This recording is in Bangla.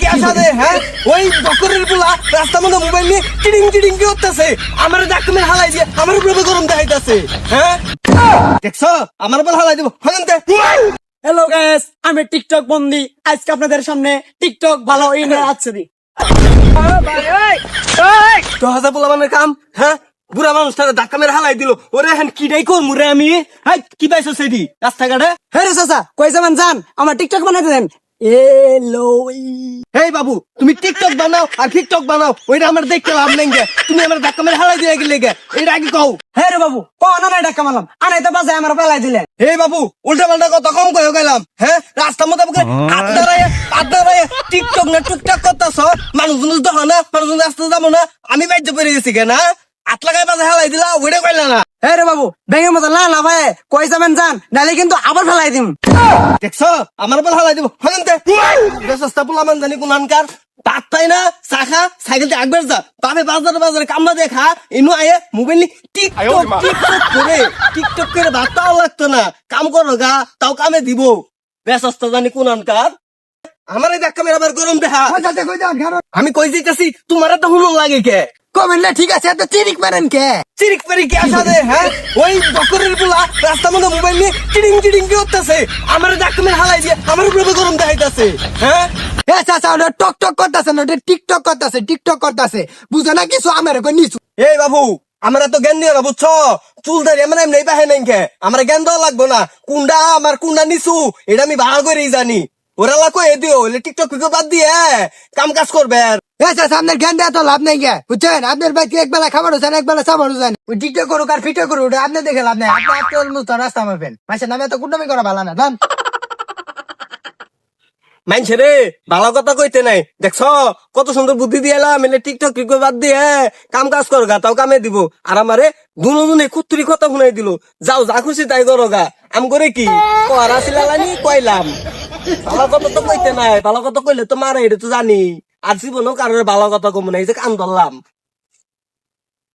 কি আসা হ্যাঁ? ওই ডক্টরের পোলা রাস্তা মধ্যে মোবাইল নিয়ে চিডিং চিডিং কি করতেছে। আমার ডাক্তার হালাই দিয়ে আমার উপরে গরম দেখাইতেছে। হ্যাঁ? দেখছ? আমার উপর হালাই দিব। হলেন হ্যালো গাইস আমি টিকটক বন্দি। আজকে আপনাদের সামনে টিকটক ভালো ইনে আছে দি তো হাজার পোলা মানে কাম হ্যাঁ? বুড়া মানুষটারে ধাক্কা মেরে হালাই দিল। ওরে হ্যাঁ কিডাই কর মুরে আমি? কি পাইছো সেদি? রাস্তাঘাটে? হ্যাঁ রে চাচা কই যাবেন যান? আমার টিকটক বানাতে দেন। এলো হেই বাবু তুমি টিকটক বানাও আর টিকটক বানাও ওইটা আমার দেখতে লাভ নেই। তুমি আমার ধাক্কা মেরে হালাই দিয়ে গেলে এটা আগে কও। হ্যাঁ রে বাবু কোন আনাই ডাক্কা মারলাম। আনাই তো বাজে আমার বেলায় দিলেন হে বাবু উল্টা পাল্টা কথা কম কয়ে গেলাম হ্যাঁ রাস্তার মধ্যে আমাকে হাত দাঁড়ায় হাত দাঁড়ায় টিকটক না টুকটাক করতেছ। মানুষ মানুষ দেখো না মানুষ রাস্তা যাব না। আমি বাইদ্য পেরে গেছি কে না? হাত লাগাই বাজে হালাই দিলা ওইটা কইলা না। হ্যাঁ রে বাবু ব্যাঙের মতো না না ভাই কই যাবেন যান নালে কিন্তু আবার ফেলাই দিম। দেখছ আমার উপর হালাই দিব হলেন তে? সস্তা পোলা মান জানি কোনখানকার তার তাই না চাখা সাইকেল দিয়ে একবার যা। তবে বাজারে বাজারে কামনা দেখা ইনু আয়ে মোবাইল নি টিকটক টিকটক করে টিকটক করে ভাত তাও লাগতো না। কাম করো গা তাও কামে দিব। বেসস্তা জানি কোনখানকার আমার এই দেখা মেরে আবার গরম দেখা আমি কই যাইতাছি তোমার তো হুমন লাগে কে? কমেন্ট ঠিক আছে এত চিরিক মারেন কে? চিরিক পারি কি আসা দে হ্যাঁ? ওই পোলা রাস্তার মধ্যে মোবাইল নিয়ে চিডিং চিডিং কি করতেছে আমার ডাক্তার মেরে হালাই দিয়ে আমার উপরে গরম দেখাইতাছে হ্যাঁ? এ চাচা ওটা টক টক করতেছে না ওটা টিকটক করতেছে টিকটক করতেছে। বুঝে না কিছু আমার কই নিছু এই বাবু আমার তো জ্ঞান দিও না বুঝছ? চুল মানে এমনি বাহে নাই কে? আমার জ্ঞান দেওয়া লাগবো না। কুন্ডা আমার কুন্ডা নিছু এটা আমি ভালো করেই জানি। ওরা লাগ এ দিও টিকটক ফিকো বাদ দিয়ে কাম কাজ করবে। এ চাচা আপনার জ্ঞান দেওয়া তো লাভ নেই গে বুঝছেন? আপনার বাড়িতে এক বেলা খাবার হচ্ছেন এক বেলা সাবার হচ্ছেন ওই টিকটক করুক আর ফিটে করুক ওটা আপনি দেখে লাভ নেই। আপনি আপনার মতো রাস্তা মারবেন। মাসের নামে তো কুন্ডামি করা ভালো না জান? মানছে রে ভালো কথা কইতে নাই। দেখছ কত সুন্দর বুদ্ধি দিয়ে এলাম এলে টিকটক ফিকো বাদ দিয়ে কাম কাজ কর গা তাও কামে দিব। আর আমারে দুনো দুনে কুত্তুরি কথা শুনাই দিল। যাও যা খুশি তাই করো গা। আম করে কি? করা ছিলালানি কইলাম ভালো কথা তো কইতে নাই ভালো কথা কইলে তো মারে তো জানি। আর জীবনও কারোর ভালো কথা কম নাই যে কান ধরলাম।